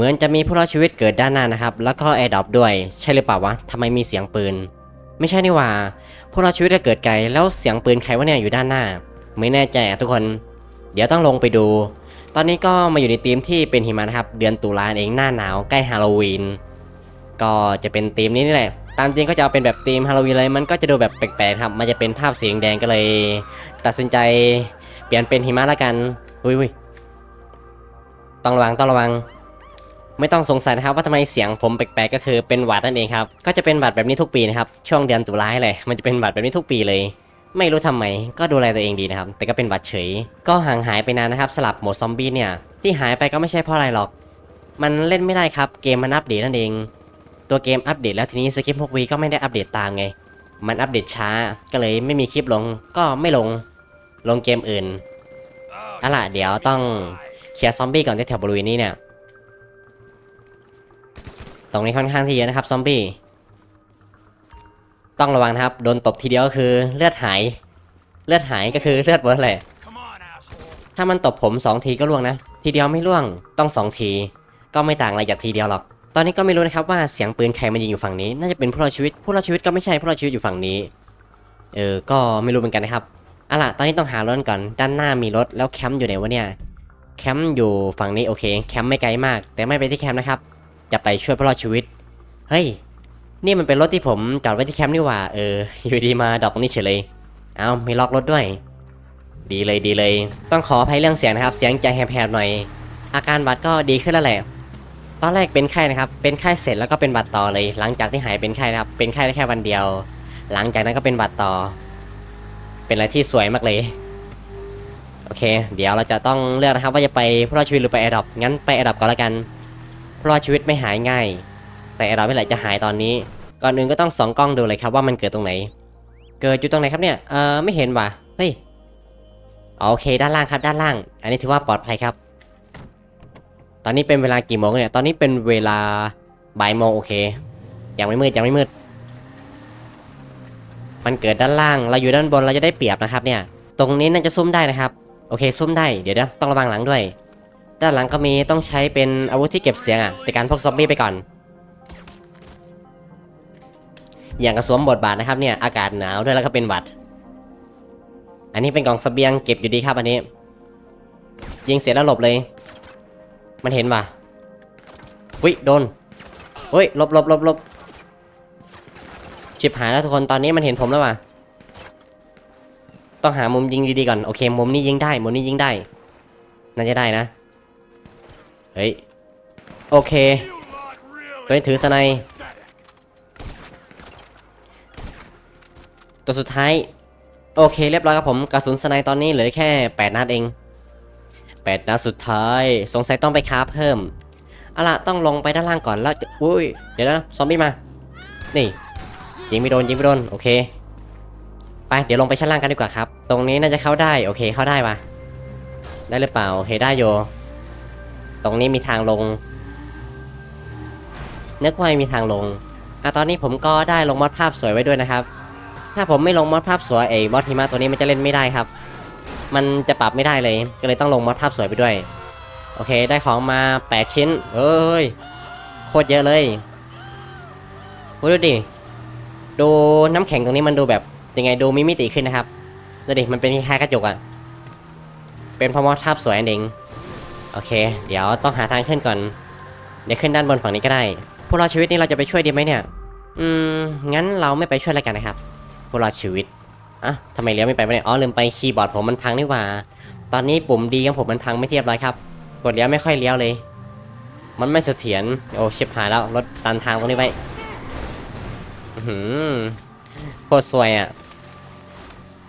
เหมือนจะมีผู้รอดชีวิตเกิดด้านหน้านะครับ แล้วก็แอร์ดรอปด้วย ใช่หรือเปล่าวะทำไมมีเสียงปืน ไม่ใช่นี่ว่า ผู้รอดชีวิตจะเกิดไกล แล้วเสียงปืนใครวะเนี่ยอยู่ด้านหน้า ไม่แน่ใจอะทุกคน เดี๋ยวต้องลงไปดู ตอนนี้ก็มาอยู่ในธีมที่เป็นหิมะนะครับ เดือนตุลาเองหน้าหนาวใกล้ฮาโลวีน ก็จะเป็นธีมนี้นี่แหละ ตามจริงก็จะเอาเป็นแบบธีมฮาโลวีนเลย มันก็จะดูแบบแปลกๆครับ มันจะเป็นภาพสีแดงก็เลย ตัดสินใจเปลี่ยนเป็นหิมะละกัน อุ้ยอุ้ยต้องระวังต้องระวัง ไม่ต้องสงสัยนะครับว่าทำไมเสียงผมแปลกๆก็คือเป็นหวัดนั่นเองครับ ก็จะเป็นหวัดแบบนี้ทุกปีนะครับ ช่วงเดือนตุลาเลย มันจะเป็นหวัดแบบนี้ทุกปีเลย ไม่รู้ทำไม ก็ดูแลตัวเองดีนะครับ แต่ก็เป็นหวัดเฉย ก็ห่างหายไปนานนะครับสลับโหมดซอมบี้เนี่ย ที่หายไปก็ไม่ใช่เพราะอะไรหรอก มันเล่นไม่ได้ครับ เกมมันอัปเดตนั่นเอง ตัวเกมอัปเดตแล้วทีนี้สกิปพวกวีก็ไม่ได้อัปเดตตามไง มันอัปเดตช้า ก็เลยไม่มีคลิปลง ก็ไม่ลง ลงเกมอื่นเอาล่ะเดี๋ยวต้องเคลียร์ซอมบี้ก่อนที่แถวบริเวณนี้เนี่ย ตรงนี้ค่อนข้างที่เยอะนะครับซอมบี้ต้องระวังนะครับ โดนตบทีเดียวก็คือเลือดหาย เลือดหายก็คือเลือดเบิร์ดเลยถ้ามันตบผมสองทีก็ล่วงนะ ทีเดียวไม่ล่วงต้องสองที ก็ไม่ต่างอะไรจากทีเดียวหรอก ตอนนี้ก็ไม่รู้นะครับว่าเสียงปืนใครมายิงอยู่ฝั่งนี้ น่าจะเป็นผู้รอดชีวิตผู้รอดชีวิตก็ไม่ใช่ผู้รอดชีวิตอยู่ฝั่งนี้ เออ ก็ไม่รู้เหมือนกันนะครับเอาล่ะ ตอนนี้ต้องหารถก่อน ด้านหน้ามีรถ แล้วแคมป์อยู่ไหนวะเนี่ย แคมป์อยู่ฝั่งนี้โอเค แคมป์ไม่ไกลมาก แต่ไม่ไปที่แคมป์นะครับ จะไปช่วยผู้รอดชีวิต เฮ้ย นี่มันเป็นรถที่ผมจอดไว้ที่แคมป์นี่หว่า เออ อยู่ดีมาดอปตรงนี้เฉยเลย เอ้ามีล็อกรถด้วย ดีเลยดีเลย ต้องขออภัยเรื่องเสียงนะครับ เสียงจะแหบๆหน่อย อาการบัดก็ดีขึ้นแล้วแหละ ตอนแรกเป็นไข้นะครับ เป็นไข้เสร็จแล้วก็เป็นบัดต่อเลย หลังจากที่หายเป็นไข้นะครับ เป็นไข้ได้แค่วันเดียว หลังจากนั้นก็เป็นบัดต่อ เป็นอะไรที่สวยมากเลยโอเค เดี๋ยวเราจะต้องเลือกนะครับว่าจะไปผู้รอดชีวิตหรือไปแอร์ดรอปงั้นไปแอร์ดรอปก่อนละกัน ผู้รอดชีวิตไม่หายง่าย แต่แอร์ดรอปไม่ไหลจะหายตอนนี้ ก่อนอื่นก็ต้องส่องกล้องดูเลยครับว่ามันเกิดตรงไหน เกิดอยู่ตรงไหนครับเนี่ย เออไม่เห็นว่ะ เฮ้ย โอเค ด้านล่างครับด้านล่าง อันนี้ถือว่าปลอดภัยครับ ตอนนี้เป็นเวลากี่โมงเนี่ย ตอนนี้เป็นเวลาบ่ายโมงโอเค ยังไม่มืดยังไม่มืด มันเกิดด้านล่าง เราอยู่ด้านบนเราจะได้เปรียบนะครับเนี่ย ตรงนี้น่าจะซุ่มได้นะครับ โอเคซุ่มได้ เดี๋ยวนะต้องระวังหลังด้วย ด้านหลังก็มีต้องใช้เป็นอาวุธที่เก็บเสียงอะจัดการพวกซอมบี้ไปก่อน อย่างกระสวมบทบาทนะครับเนี่ยอากาศหนาวด้วยแล้วก็เป็นหวัด อันนี้เป็นกล่องเสบียงเก็บอยู่ดีครับอันนี้ ยิงเสร็จแล้วหลบเลย มันเห็นป่ะวิโดนเฮ้ยหลบหลบหลบหลบชิบหายแล้วทุกคนตอนนี้มันเห็นผมแล้วว่ะต้องหามุมยิงดีๆก่อนโอเคมุมนี้ยิงได้มุมนี้ยิงได้น่าจะได้นะ เฮ้ย โอเค ตัวนี้ถือสไนด์ตัวสุดท้าย โอเค เรียบร้อยครับผม กระสุนสไนด์ตอนนี้เหลือแค่ 8 นัดเอง 8 นัดสุดท้าย สงสัยต้องไปคราเพิ่มเอาล่ะต้องลงไปด้านล่างก่อนแล้วอุ้ย เดี๋ยวนะซอมบี้มา นี่ ยิงไม่โดนยิงไม่โดน โอเค ไป เดี๋ยวลงไปชั้นล่างกันดีกว่าครับ ตรงนี้น่าจะเข้าได้ โอเค เข้าได้ปะได้หรือเปล่าโอเฮได้โย ตรงนี้มีทางลงนึกว่ามีทางลงอะตอนนี้ผมก็ได้ลงมอดภาพสวยไว้ด้วยนะครับ ถ้าผมไม่ลงมอดภาพสวยไอ้มอดหิมะตัวนี้มันจะเล่นไม่ได้ครับ มันจะปรับไม่ได้เลย ก็เลยต้องลงมอดภาพสวยไปด้วย โอเค ได้ของมา 8 ชิ้นเอ้ย โคตรเยอะเลยดูดิ ดูน้ำแข็งตรงนี้มันดูแบบยังไงดูมีมิติขึ้นนะครับดูดิ มันเป็นแคล้ายๆกระจกอะเป็นเพราะมอดภาพสวยเอง โอเค เดี๋ยวต้องหาทางขึ้นก่อน เดี๋ยวขึ้นด้านบนฝั่งนี้ก็ได้ พวกเราชีวิตนี้เราจะไปช่วยดีไหมเนี่ย อืม งั้นเราไม่ไปช่วยแล้วกันนะครับ พวกเราชีวิตอะทำไมเลี้ยวไม่ไปวะเนี่ยอ๋อลืมไปคีย์บอร์ดผมมันพังนี่หว่า ตอนนี้ปุ่มดีของผมมันพังไม่เทียบร้อยครับ กดเลี้ยวไม่ค่อยเลี้ยวเลย มันไม่เสถียร โอ้ชิบหายแล้วรถตันทางตรงนี้ไว้อื้อหือโคตรซวยอะ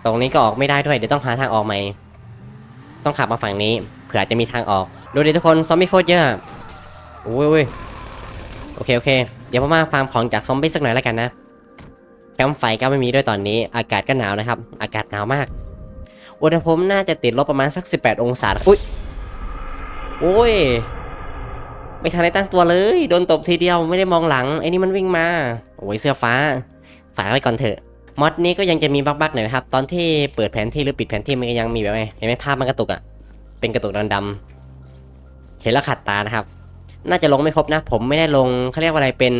ตรงนี้ก็ออกไม่ได้ด้วย เดี๋ยวต้องหาทางออกใหม่ ต้องขับมาฝั่งนี้ ผื่อจะมีทางออก ดูดิทุกคนซอมบี้โคตรเยอะโอ้ยโอ้ยโอเคโอเค เดี๋ยวผมมาฟาร์มของจากซอมบี้สักหน่อยแล้วกันนะแคมป์ไฟก็ไม่มีด้วยตอนนี้ อากาศก็หนาวนะครับ อากาศหนาวมาก อุณหภูมิน่าจะติดลบประมาณสัก 18 องศา อุ้ย โอ้ย ไม่ทันได้ตั้งตัวเลย โดนตบทีเดียวไม่ได้มองหลัง ไอ้นี่มันวิ่งมา โอ้ยเสื้อฟ้า ฝากไว้ก่อนเถอะ มอดนี้ก็ยังจะมีบั๊กๆหน่อยนะครับ ตอนที่เปิดแผนที่หรือปิดแผนที่มันก็ยังมีแบบไงเห็นไหมภาพมันกระตุกอะ่ะ เป็นกระตุกดำๆเห็นแล้วขัดตานะครับ น่าจะลงไม่ครบนะ ผมไม่ได้ลงเขาเรียกว่าอะไรเป็น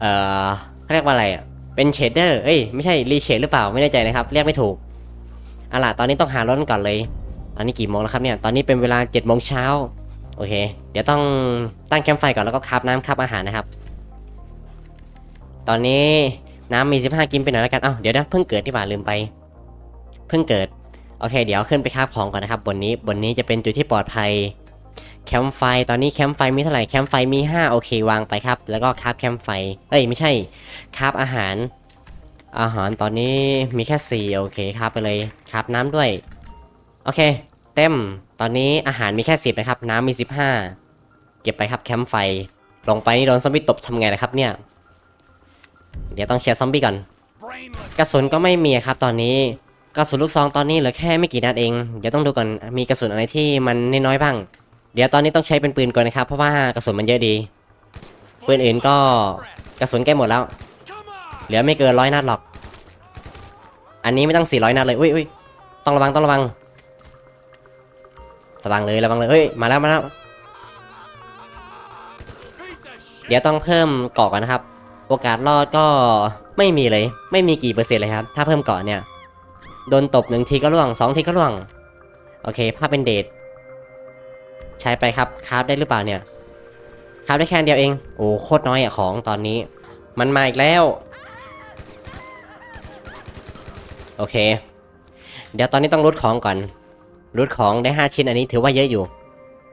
เอ่อเขาเรียกว่าอะไรอะเป็นเชดเดอร์เอ้ยไม่ใช่รีเชดหรือเปล่าไม่แน่ใจนะครับเรียกไม่ถูกอาล่ะตอนนี้ต้องหารถก่อนเลย ตอนนี้กี่โมงแล้วครับเนี่ยตอนนี้เป็นเวลา7จ็ดโมงเช้าโอเค เดี๋ยวต้องตั้งแคมป์ไฟก่อนแล้วก็คาบน้ำคาบอาหารนะครับ ตอนนี้น้ำมี 15 กินไปหน่อยแล้วกัน เอ้า เดี๋ยวนะ เพิ่งเกิดที่บ่าลืมไป เพิ่งเกิด โอเค เดี๋ยวขึ้นไปคาบของก่อนนะครับบนนี้บนนี้จะเป็นจุดที่ปลอดภัยแคมป์ไฟตอนนี้แคมป์ไฟมีเท่าไหร่แคมป์ไฟมี 5 โอเควางไปครับ แล้วก็คาบแคมป์ไฟเอ้ยไม่ใช่คาบอาหาร อาหารตอนนี้มีแค่ 4 โอเคคาบไปเลยคาบน้ำด้วย โอเค เต็มตอนนี้อาหารมีแค่ 10 นะครับ น้ำมี 15 เก็บไปครับแคมป์ไฟลงไปนี่โดนซอมบี้ตบทำไงนะครับเนี่ย เดี๋ยวต้องเคลียร์ซอมบี้ก่อน กระสุนก็ไม่มีครับตอนนี้ กระสุนลูกซองตอนนี้เหลือแค่ไม่กี่นัดเอง เดี๋ยวต้องดูก่อน มีกระสุนอะไรที่มันน้อยๆบ้าง เดี๋ยวตอนนี้ต้องใช้เป็นปืนก่อนนะครับ เพราะว่ากระสุนมันเยอะดี ปืนอื่นก็กระสุนใกล้หมดแล้ว เหลือไม่เกินร้อยนัดหรอก อันนี้ไม่ต้อง400นัดเลย อุ้ยอุ้ยต้องระวังต้องระวัง ระวังเลยระวังเลยเฮ้ย มาแล้วมาแล้ว เดี๋ยวต้องเพิ่มเกาะกันนะครับ โอกาสรอดก็ไม่มีเลย ไม่มีกี่เปอร์เซ็นต์เลยครับ ถ้าเพิ่มเกาะเนี่ย โดนตบหนึ่งทีก็ล่วงสองทีก็ล่วง โอเคภาพเป็นเดทใช้ไปครับคราฟได้หรือเปล่าเนี่ยคราฟได้แค่เดียวเอง โอ้โคตรน้อยอะของตอนนี้ มันมาอีกแล้ว โอเค เดี๋ยวตอนนี้ต้องรูดของก่อนรูดของได้ 5 ชิ้นอันนี้ถือว่าเยอะอยู่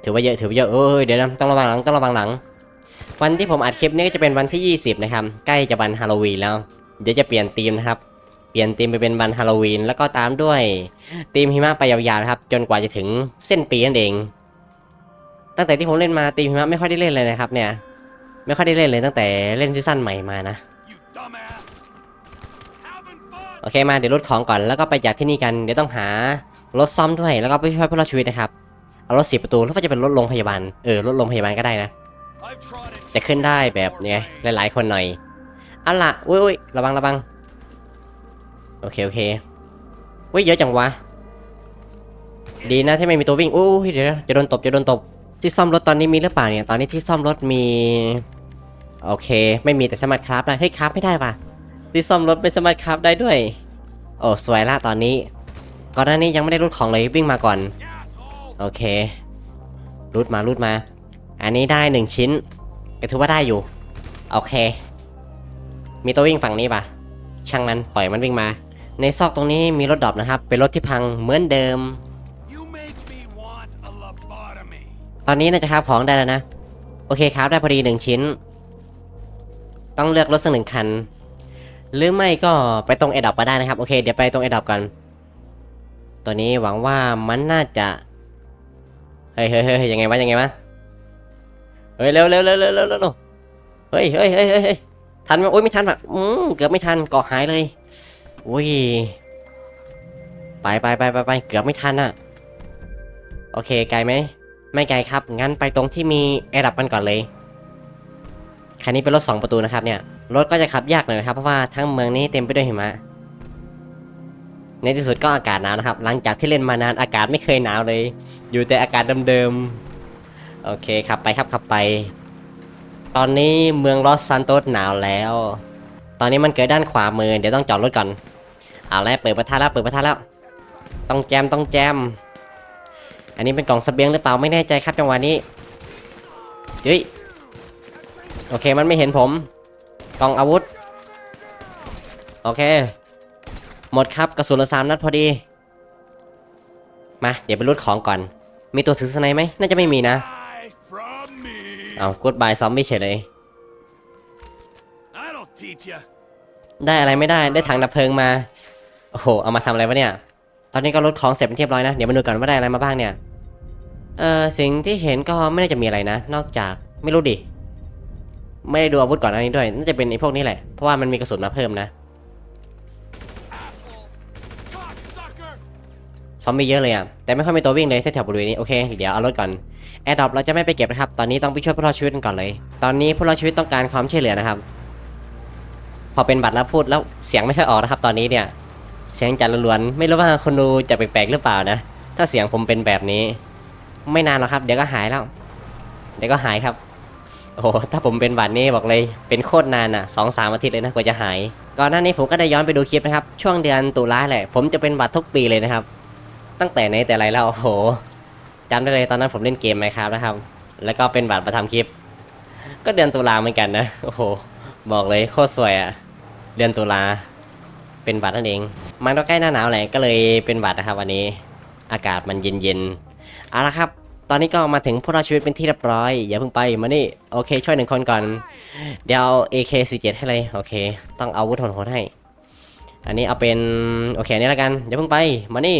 ถือว่าเยอะถือว่าเยอะเอ้ยเดี๋ยวนะต้องระวังหลังต้องระวังหลัง วันที่ผมอัดคลิปนี้ก็จะเป็นวันที่ 20 นะครับ ใกล้จะวันฮาโลวีนแล้ว เดี๋ยวจะเปลี่ยนธีมนะครับ ปลี่ยนธีมไปเป็นวันฮาโลวีนแล้วก็ตามด้วยธีมหิมะไปยาวๆนะครับ จนกว่าจะถึงเส้นปีนั่นเอง ตั้งแต่ที่ผมเล่นมาธีมหิมะไม่ค่อยได้เล่นเลยนะครับเนี่ย ไม่ค่อยได้เล่นเลยตั้งแต่เล่นซีซั่นใหม่มานะโอเคมาเดี๋ยวรถของก่อนแล้วก็ไปจากที่นี่กันเดี๋ยวต้องหารถซ่อมด้วยแล้วก็ไปช่วยผู้รอชีวิตนะครับเอารถสีประตูแล้วก็จะเป็นรถโรงพยาบาลเออรถโรงพยาบาลก็ได้นะจะขึ้นได้แบบเนี่ยหลายๆคนหน่อยอันละอุ้ยอุ้ยระวังระวัง โอเค โอเคอุ้ยเยอะจังวะ ดีนะที่ไม่มีตัววิ่งอุ้ยเดี๋ยวจะโดนตบจะโดนตบที่ซ่อมรถตอนนี้มีหรือเปล่าเนี่ย ตอนนี้ที่ซ่อมรถมี โอเค ไม่มีแต่สามารถคราฟได้ เฮ้ยคราฟไม่ได้ปะที่ซ่อมรถไม่สามารถคราฟได้ด้วย โอ้สวยละตอนนี้ ก่อนหน้านี้ยังไม่ได้รูดของเลยวิ่งมาก่อน โอเค รูดมารูดมา อันนี้ได้หนึ่งชิ้นก็ถือว่าได้อยู่ โอเค มีตัววิ่งฝั่งนี้ปะช่างมันปล่อยมันวิ่งมา ในซอกตรงนี้มีรถดรอปนะครับ เป็นรถที่พังเหมือนเดิม You make me want a lobotomy. ตอนนี้น่าจะครับของได้แล้วนะ โอเคครับได้พอดีหนึ่งชิ้น ต้องเลือกรถสักหนึ่งคัน หรือไม่ก็ไปตรงเอดับก็ได้นะครับ โอเค เดี๋ยวไปตรงเอดับกัน ตัวนี้หวังว่ามันน่าจะ เฮ้ยเฮ้ยเฮ้ยยังไงวะยังไงวะ เฮ้ยเร็วเร็วเร็วเร็วเร็วเร็วเร็วเฮ้ยเฮ้ยเฮ้ยเฮ้ยเฮ้ยทันไหมโอ้ยไม่ทันอะอืมเกือบไม่ทันเกาะหายเลย อุ้ย ไปไปไปไปไปเกือบไม่ทันอะโอเค ไกลไหม ไม่ไกลครับ งั้นไปตรงที่มีแอร์ดับกันก่อนเลย คันนี้เป็นรถ 2 ประตูนะครับเนี่ย รถก็จะขับยากหน่อยนะครับ เพราะว่าทั้งเมืองนี้เต็มไปด้วยหิมะ ในที่สุดก็อากาศหนาวนะครับ หลังจากที่เล่นมานานอากาศไม่เคยหนาวเลย อยู่แต่อากาศเดิมๆ โอเคขับไปครับขับไป ตอนนี้เมืองลอสซานโตสหนาวแล้ว ตอนนี้มันเกิดด้านขวามือ เดี๋ยวต้องจอดรถก่อน เอาแล้วเปิดประทัดแล้วเปิดประทัดแล้ว ต้องแจมต้องแจม อันนี้เป็นกล่องเสบียงหรือเปล่าไม่แน่ใจครับจังหวะนี้เฮ้ยโอเคมันไม่เห็นผม กล่องอาวุธ โอเค หมดครับกระสุนเหละสามนัดพอดี มา เดี๋ยวไปรูดของก่อน มีตัวซื้อสไนไหมน่าจะไม่มีนะ Die from me. เอากูดบายซอมบี้เฉยเลย That'll teach you. ได้อะไรไม่ได้ได้ถังดับเพลิงมา โอ้โห เอามาทำอะไรวะเนี่ย ตอนนี้ก็ลดของเสร็จเป็นที่เรียบร้อยนะ เดี๋ยวมาดูกันว่าได้อะไรมาบ้างเนี่ย เออสิ่งที่เห็นก็ไม่น่าจะมีอะไรนะ นอกจากไม่รู้ดิ ไม่ได้ดูอาวุธก่อนอันนี้ด้วย น่าจะเป็นไอ้พวกนี้แหละ เพราะว่ามันมีกระสุนมาเพิ่มนะ ซอมบี้เยอะเลยอะ แต่ไม่ค่อยมีตัววิ่งเลยแถวบริเวณนี้ โอเค เดี๋ยวเอารถก่อน แอร์ดรอปเราจะไม่ไปเก็บนะครับ ตอนนี้ต้องไปช่วยผู้รอดชีวิตกันก่อนเลย ตอนนี้ผู้รอดชีวิตต้องการความช่วยเหลือนะครับ พอเป็นบัตรแล้วพูดแล้วเสียงไม่ค่อยออกนะครับ ตอนนี้เนี่ย เสียงจัดล้วนๆไม่รู้ว่าคนดูจะแปลกๆหรือเปล่านะ ถ้าเสียงผมเป็นแบบนี้ ไม่นานหรอกครับ เดี๋ยวก็หายแล้ว เดี๋ยวก็หายครับ โอ้โหถ้าผมเป็นหวัดนี่บอกเลย เป็นโคตรนานอะสองสามอาทิตย์เลยนะกว่าจะหาย ก่อนหน้านี้ผมก็ได้ย้อนไปดูคลิปนะครับ ช่วงเดือนตุลาแหละ ผมจะเป็นหวัดทุกปีเลยนะครับ ตั้งแต่ไหนแต่ไรแล้วโอ้โหจำได้เลยตอนนั้นผมเล่นเกมไหมครับนะครับ แล้วก็เป็นหวัดมาทำคลิป ก็เดือนตุลาเหมือนกันนะ โอ้โห บอกเลยโคตรสวยอะ เดือนตุลา เป็นหวัดนั่นเอง มันก็ใกล้หน้าหนาวแหละก็เลยเป็นหวัดนะครับ วันนี้อากาศมันเย็นๆเอาละครับ ตอนนี้ก็มาถึงผู้รอดชีวิตเป็นที่เรียบร้อย อย่าเพิ่งไปมานี่โอเค ช่วยหนึ่งคนก่อน เดี๋ยวเอา AK47 ให้เลยโอเค ต้องเอาวุธโหดให้ อันนี้เอาเป็นโอเคนี้แล้วกันอย่าเพิ่งไปมานี่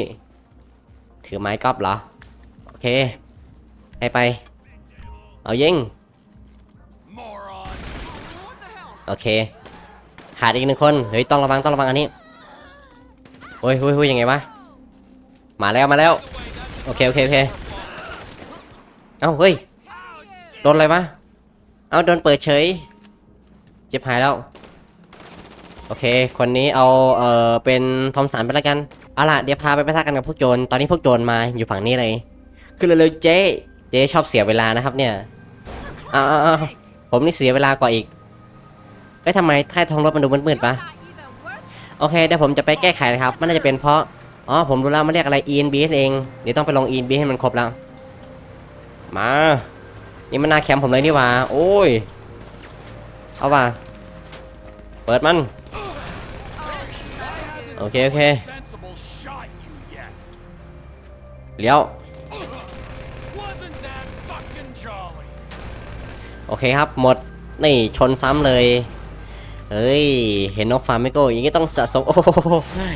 ถือไม้กอล์ฟเหรอโอเคให้ไป เอายิงโอเค ขาดอีกหนึ่งคน เฮ้ยต้องระวังต้องระวังอันนี้เฮ้ยเฮ้ยเฮ้ยยังไงวะ มาแล้วมาแล้ว โอเคโอเคโอเค เอ้าเฮ้ย โดนอะไรวะ เอ้าโดนเปิดเฉย เจ็บหายแล้ว โอเค คนนี้เอาเอ่อเป็นทอมสันไปแล้วกันเอาล่ะเดี๋ยวพาไปปะทะกันกับพวกโจร ตอนนี้พวกโจรมาอยู่ฝั่งนี้เลย คือเร็วๆเจ๊ เจ๊ชอบเสียเวลานะครับเนี่ยอ้าวอ้าวอ้าวผมนี่เสียเวลากว่าอีก เอ้ยทำไมใต้ท้องรถมันดูมืดๆปะโอเคเดี๋ยวผมจะไปแก้ไขนะครับ มันน่าจะเป็นเพราะ อ๋อ ผมรู้แล้วมันเรียกอะไร ENB นั่นเอง เดี๋ยวต้องไปลง ENB ให้มันครบแล้ว มา นี่มันหน้าแคมป์ผมเลยนี่หว่า โอ้ย เอาว่ะเปิดมัน โอเค โอเค เลี้ยว โอเคครับ หมด นี่ชนซ้ำเลย เฮ้ย เห็นนกฟาร์มิโกอย่างงี้ต้องสะสม โอ้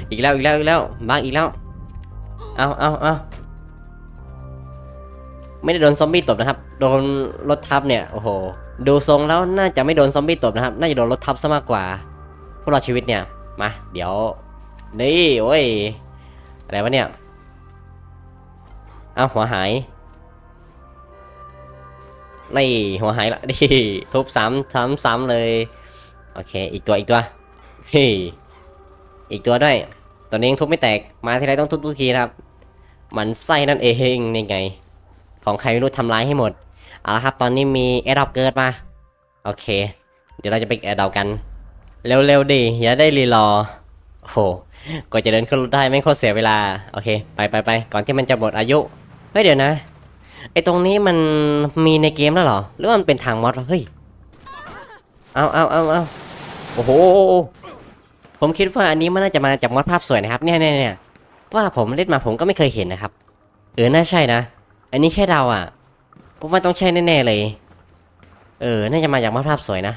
อีกแล้วอีกแล้วอีกแล้วบางอีกแล้ว เอาเอาเอาไม่ได้โดนซอมบี้ตบนะครับ โดนรถทับเนี่ย โอ้โห ดูทรงแล้วน่าจะไม่โดนซอมบี้ตบนะครับ น่าจะโดนรถทับซะมากกว่า พวกเราชีวิตเนี่ย มา เดี๋ยว นี่โอ้ย อะไรวะเนี่ย เอาหัวหายนี่หัวหายละนี่ทุบซ้ำซ้ำซ้ำเลย โอเค อีกตัวอีกตัวเฮ้ยอีกตัวด้วยตัวนี้ยังทุบไม่แตกมาทีไรต้องทุบทุกทีนะครับ มันไส้นั่นเองนี่ไง ของใครไม่รู้ทำร้ายให้หมดเอาละครับ ตอนนี้มีแอดดอปเกิดมา โอเค เดี๋ยวเราจะไปแอดดอปกัน เร็วๆดิอย่าได้รีรอโอ้โหกว่าจะเดินขึ้นรถได้ไม่โคตรเสียเวลา โอเค ไปไปไปก่อนที่มันจะหมดอายุ เฮ้ยเดี๋ยวนะ ไอตรงนี้มันมีในเกมแล้วเหรอ หรือมันเป็นทางมอดวะเฮ้ย เอาเอาเอาเอาโอ้โห ผมคิดว่าอันนี้มันน่าจะมาจากมอดภาพสวยนะครับ เนี่ยเนี่ยเนี่ยว่าผมเล่นมาผมก็ไม่เคยเห็นนะครับ เออ น่าใช่นะ อันนี้แค่เดาอะ ผมว่าต้องใช่แน่ๆเลย เออ น่าจะมาจากมอดภาพสวยนะ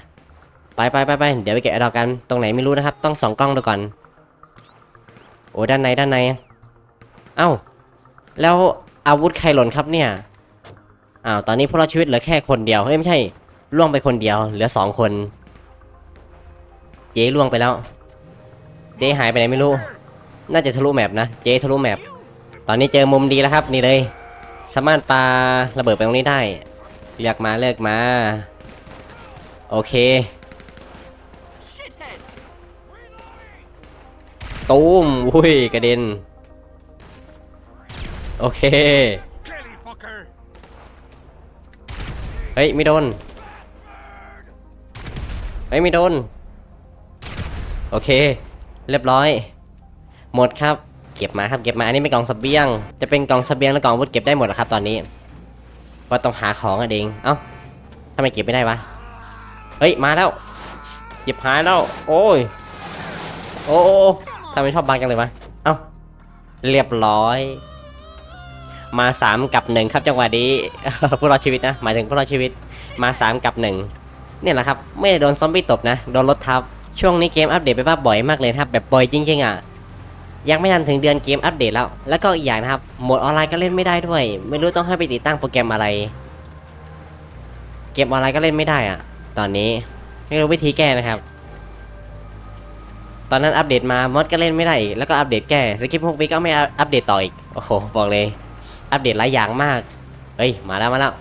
ไปไปไปไปเดี๋ยวไปเก็บดอกกัน ตรงไหนไม่รู้นะครับ ต้องสองกล้องดูก่อน โอ้ด้านในด้านใน เอ้า แล้วอาวุธใครหล่นครับเนี่ย อ้าว ตอนนี้พวกเราชีวิตเหลือแค่คนเดียว เฮ้ยไม่ใช่ ล่วงไปคนเดียว เหลือสองคน เจ๊ล่วงไปแล้ว เจ๊หายไปไหนไม่รู้ น่าจะทะลุแมปนะ เจ๊ทะลุแมปตอนนี้เจอมุมดีแล้วครับ นี่เลย สามารถปาระเบิดไปตรงนี้ได้ เลือกมาเลือกมา โอเค ตูมอุ้ยกระเด็น โอเค เฮ้ย ไม่โดน เฮ้ยไม่โดน โอเค เรียบร้อย หมดครับ เก็บมาครับเก็บมา อันนี้เป็นกล่องสเสบียง จะเป็นกล่องสเสบียงและกล่องวุธเก็บได้หมดแล้วครับ ตอนนี้ว่าต้องหาของอะเองเอ้าทำไมเก็บไม่ได้วะ เฮ้ยมาแล้วหยิบหายแล้ว โอ้ย โอ้โอ้ทำไมชอบบังจังเลยวะ เอ้าเรียบร้อย มาสามกับหนึ่งครับจังหวะนี้พวกเราชีวิตนะ หมายถึงพวกเราชีวิต มาสามกับหนึ่ง เนี่ยแหละครับ ไม่ได้โดนซอมบี้ตบนะ โดนรถทับ ช่วงนี้เกมอัปเดตไปว่าบ่อยมากเลยครับ แบบบ่อยจริงๆอะ ยังไม่ทันถึงเดือนเกมอัปเดตแล้ว แล้วก็อีกอย่างนะครับ โหมดออนไลน์ก็เล่นไม่ได้ด้วย ไม่รู้ต้องให้ไปติดตั้งโปรแกรมอะไร เกมออนไลน์ก็เล่นไม่ได้อะ ตอนนี้ ไม่รู้วิธีแก้นะครับ ตอนนั้นอัปเดตมามอดก็เล่นไม่ได้อีก แล้วก็อัปเดตแก้สกิปพวกวิก็ไม่อัปเดตต่ออีก โอ้โห บอกเลย อัปเดตหลายอย่างมาก เฮ้ย มาแล้วมาแล้ว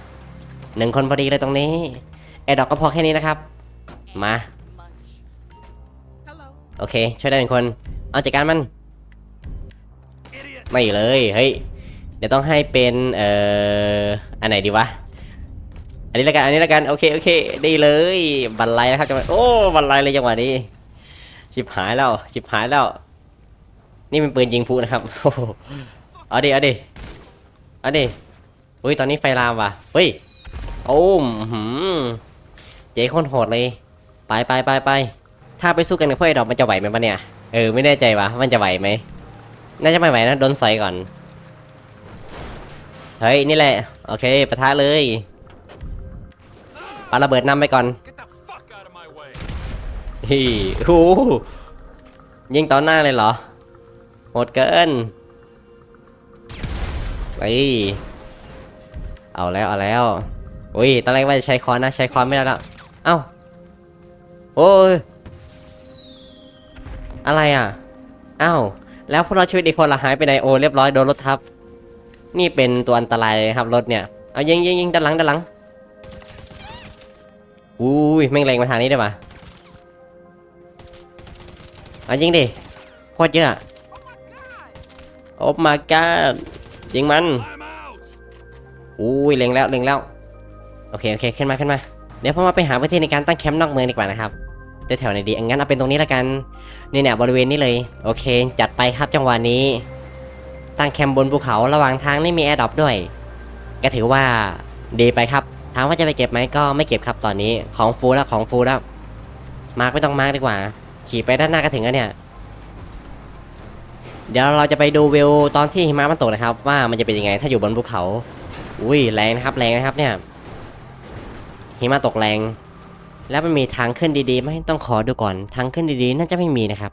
หนึ่งคนพอดีเลยตรงนี้ ไอ้ดอกก็พอแค่นี้นะครับ มา โอเค ช่วยได้หนึ่งคน เอาจัดการมัน Idiot. ไม่เลย เฮ้ย เดี๋ยวต้องให้เป็น เอ่อ อันไหนดีวะ อันนี้ละกัน อันนี้ละกัน โอเค โอเคดีเลย บันไลนะครับจังหวะโอ้ บันไลเลยจังหวะนี้ ชิบหายแล้ว ชิบหายแล้ว นี่เป็นปืนยิงพลุนะครับโอ้โหเอาดิเอาดิเอาดิอุ้ย ตอนนี้ไฟลามว่ะ เฮ้ยโอ้มอื้อหืม เจ๊โคนโหดเลย ไปไปไปไปถ้าไปสู้กันกับพวกไอ้ดอกมันจะไหวไหมปะเนี่ย เออไม่แน่ใจว่ะมันจะไหวไหมน่าจะไม่ไหวนะโดนใสอยก่อน เฮ้ยนี่แหละ โอเคปะทะเลยปาระเบิดนำไปก่อนฮีโอ้ยิงต่อหน้าเลยเหรอโหดเกินไปเอาแล้วเอาแล้ว อุ้ยตอนแรกว่าจะใช้คอนนะใช้คอนไม่ได้แล้ว เอ้า โอ้ย อะไรอะ เอ้า แล้วพวกเราชีวิตอีกคนละหายไปไหนโอ เรียบร้อยโดนรถทับ นี่เป็นตัวอันตรายครับรถเนี่ย เอายิงยิงยิงด้านหลังด้านหลัง อุ้ยแม่งแรงมาทางนี้ได้ปะเอายิงดิโคตรเยอะ โอ้มาก้ายิงมัน อุ้ยเล็งแล้วเล็งแล้ว โอเคโอเคขึ้นมาขึ้นมา เดี๋ยวผมมาไปหาพื้นที่ในการตั้งแคมป์นอกเมืองดีกว่านะครับจะแถวไหนดีงั้นเอาเป็นตรงนี้ละกันนี่เนี่ยบริเวณนี้เลยโอเค จัดไปครับจังหวะนี้ ตั้งแคมป์บนภูเขาระหว่างทางนี่มีแอร์ดรอปด้วย ก็ถือว่าดีไปครับถามว่าจะไปเก็บไหมก็ไม่เก็บครับตอนนี้ของฟูแล้วของฟูแล้ว มาร์กไม่ต้องมาร์กดีกว่า ขี่ไปด้านหน้าก็ถึงแล้วเนี่ย เดี๋ยวเราจะไปดูวิวตอนที่หิมะมันตกนะครับ ว่ามันจะเป็นยังไงถ้าอยู่บนภูเขา อุ้ยแรงนะครับแรงนะครับเนี่ย หิมะตกแรง แล้วมันมีทางขึ้นดีๆไหมต้องขอดูก่อน ทางขึ้นดีๆ น่าจะไม่มีนะครับ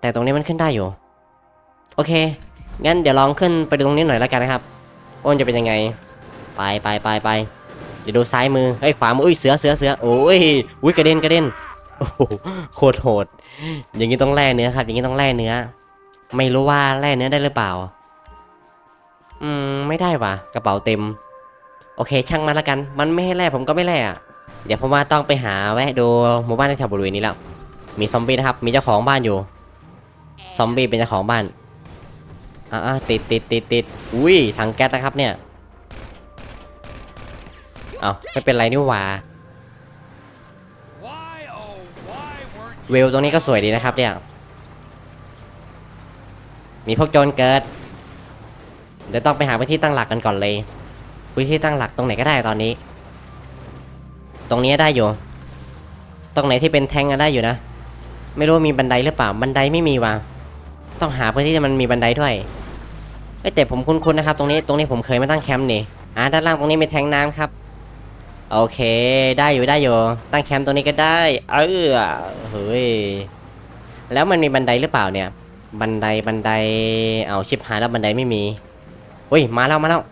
แต่ตรงนี้มันขึ้นได้อยู่ โอเค งั้นเดี๋ยวลองขึ้นไปดูตรงนี้หน่อยแล้วกันนะครับว่ามันจะเป็นยังไง ไปไปไปไปเดี๋ยวดูซ้ายมือเฮ้ขวามืออุ้ยเสือเสือเสือโอ้ยอุ้ยกระเด็นกระเด็นโอ้โหโคตรโหด อย่างนี้ต้องแล่เนื้อครับ อย่างนี้ต้องแล่เนื้อ ไม่รู้ว่าแล่เนื้อได้หรือเปล่า อืมไม่ได้ว่ะ กระเป๋าเต็ม โอเค ช่างมันละกัน มันไม่ให้แล่ผมก็ไม่แล่อะเดี๋ยวผมว่าต้องไปหาแวะดูหมู่บ้านในแถวบริเวณนี้แล้ว มีซอมบี้นะครับ มีเจ้าของบ้านอยู่ ซอมบี้เป็นเจ้าของบ้าน อ่าติดติดติดติดอุ้ยถังแก๊สนะครับเนี่ย เอาไม่เป็นไรนี่หว่า Why, oh, why weren't วิวตรงนี้ก็สวยดีนะครับเนี่ย มีพวกโจรเกิด เดี๋ยวต้องไปหาพื้นที่ตั้งหลักกันก่อนเลย พื้นที่ตั้งหลักตรงไหนก็ได้ตอนนี้ ตรงนี้ได้อยู่ ตรงไหนที่เป็นแทงก็ได้อยู่นะ ไม่รู้มีบันไดหรือเปล่า บันไดไม่มีว่ะ ต้องหาพื้นที่ที่มันมีบันไดด้วยเอ้แต่ผมคุ้นๆนะครับ ตรงนี้ ตรงนี้ผมเคยมาตั้งแคมป์นี่ อ่าด้านล่างตรงนี้มีแทงน้ำครับ โอเค ได้อยู่ได้อยู่ ตั้งแคมป์ตรงนี้ก็ได้ เออเฮ้ย แล้วมันมีบันไดหรือเปล่าเนี่ย บันได บันได เอาชิบหายแล้วบันไดไม่มีอุ้ย มาแล้วมาแล้ว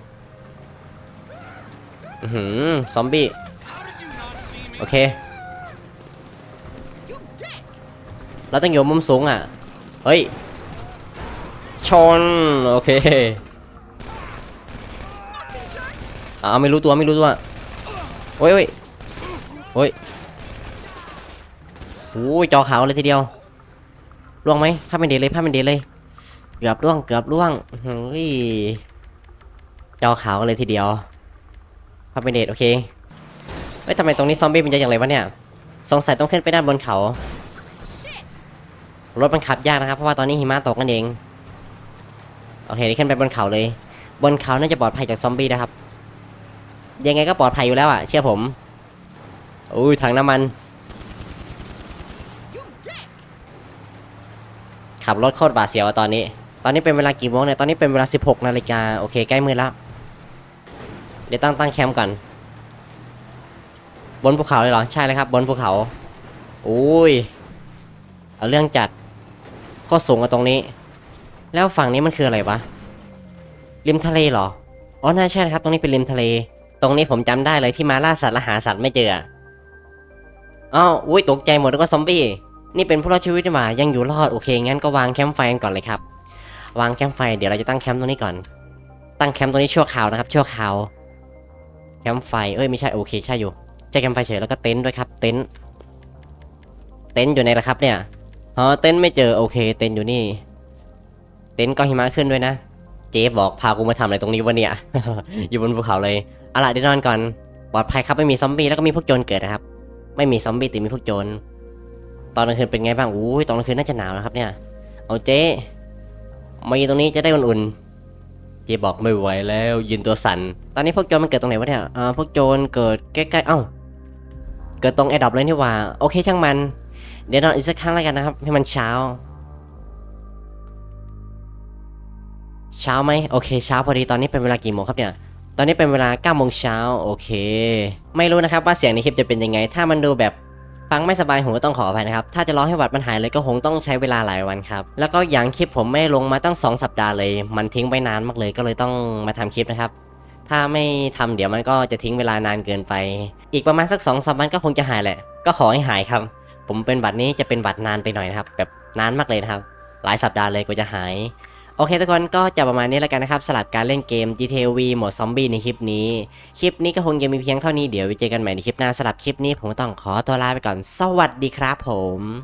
อือหือซอมบี้ โอเค เราต้องอยู่มุมสูงอะ เฮ้ย ชน โอเคอ้าวไม่รู้ตัวไม่รู้ตัว โอ้ยโอ้ยโอ้ยโอ้ยจอขาวเลยทีเดียวล่วงไหมภาพเป็นเดเลยภาพเป็นเดเลย เกือบล่วงเกือบล่วงเฮ้ยจอขาวเลยทีเดียว ภาพเป็นเดทโอเคเฮ้ยทำไมตรงนี้ซอมบี้มันเยอะอย่างไรวะเนี่ย สงสัยต้องขึ้นไปด้านบนเขา รถมันขับยากนะครับ เพราะว่าตอนนี้หิมะตกนั่นเอง โอเคขึ้นไปบนเขาเลย บนเขาน่าจะปลอดภัยจากซอมบี้นะครับ ยังไงก็ปลอดภัยอยู่แล้วอะ เชื่อผม อุ้ยถังน้ำมัน ขับรถโคตรบาดเสียวะตอนนี้ ตอนนี้เป็นเวลากี่โมงเนี่ย ตอนนี้เป็นเวลา 16 นาฬิกา โอเค ใกล้มืดแล้ว ดี๋ยวตั้งตั้งแคมป์ก่อน บนภูเขาเลยเหรอ ใช่เลยครับ บนภูเขาโอ้ย เอาเรื่องจัดโคตรสูงกว่าตรงนี้ แล้วฝั่งนี้มันคืออะไรวะ ริมทะเลเหรอ อ๋อ น่าใช่ครับ ตรงนี้เป็นริมทะเล ตรงนี้ผมจำได้เลยที่มาล่าสัตว์และหาสัตว์ไม่เจออะอ้าวอุ้ย ตกใจหมดแล้วก็ซอมบี้ นี่เป็นผู้รอดชีวิตนี่หว่ายังอยู่รอด โอเค งั้นก็วางแคมป์ไฟกันก่อนเลยครับ วางแคมป์ไฟ เดี๋ยวเราจะตั้งแคมป์ตรงนี้ก่อน ตั้งแคมป์ตรงนี้ชั่วคราวนะครับ ชั่วคราว แคมป์ไฟ เอ้ยไม่ใช่โอเคใช่อยู่ใช้แคมป์ไฟเฉยแล้วก็เต็นท์ด้วยครับเต็นท์เต็นท์อยู่ไหนล่ะครับเนี่ยอ๋อเต็นท์ไม่เจอโอเค เต็นท์อยู่นี่ เต็นท์ก็หิมะขึ้นด้วยนะ เจ๊บอกพากูมาทำอะไรตรงนี้วะเนี่ย อยู่บนภูเขาเลยเอาล่ะเดี๋ยวนอนก่อนปลอดภัยครับไม่มีซอมบี้แล้วก็มีพวกโจรเกิดนะครับ ไม่มีซอมบี้แต่มีพวกโจรตอนกลางคืนเป็นไงบ้างอุ้ยตอนกลางคืนน่าจะหนาวนะครับเนี่ย เอาเจ๊มาอยืนตรงนี้จะได้อุ่นๆ เจ๊บอกไม่ไหวแล้วยืนตัวสั่น ตอนนี้พวกโจรมันเกิดตรงไหนวะเนี่ยอ่าพวกโจรเกิดใกล้ๆเอ้า เกิดตรงแอร์ดรอปเลยนี่หว่า โอเคช่างมัน เดี๋ยวนอนอีกสักครั้งแล้วกันนะครับ ให้มันเช้า เช้าไหมโอเคเช้าพอดีตอนนี้เป็นเวลากี่โมงครับเนี่ยตอนนี้เป็นเวลา9โมงเช้าโอเค ไม่รู้นะครับว่าเสียงในคลิปจะเป็นยังไง ถ้ามันดูแบบ ฟังไม่สบายหูก็ต้องขออภัยนะครับ ถ้าจะรอให้หวัดมันหายเลยก็คงต้องใช้เวลาหลายวันครับ แล้วก็อย่างคลิปผมไม่ลงมาตั้ง 2 สัปดาห์เลย มันทิ้งไปนานมากเลยก็เลยต้องมาทำคลิปนะครับ ถ้าไม่ทำเดี๋ยวมันก็จะทิ้งเวลานานเกินไป อีกประมาณสัก2อสวันก็คงจะหายแหละ ก็ขอให้หายครับ ผมเป็นบัตรนี้จะเป็นบัตรนานไปหน่อยนะครับ แบบนานมากเลยนะครับ หลายสัปดาห์เลยกว่าจะหาย โอเคทุกคนก็จะประมาณนี้แล้วกันนะครับสลับการเล่นเกม GTA V โหมดซอมบี้ในคลิปนี้ คลิปนี้ก็คงจะมีเพียงเท่านี้เดี๋ยวไว้เจอกันใหม่ในคลิปหน้าสลับคลิปนี้ผมต้องขอตัวลาไปก่อน สวัสดีครับผม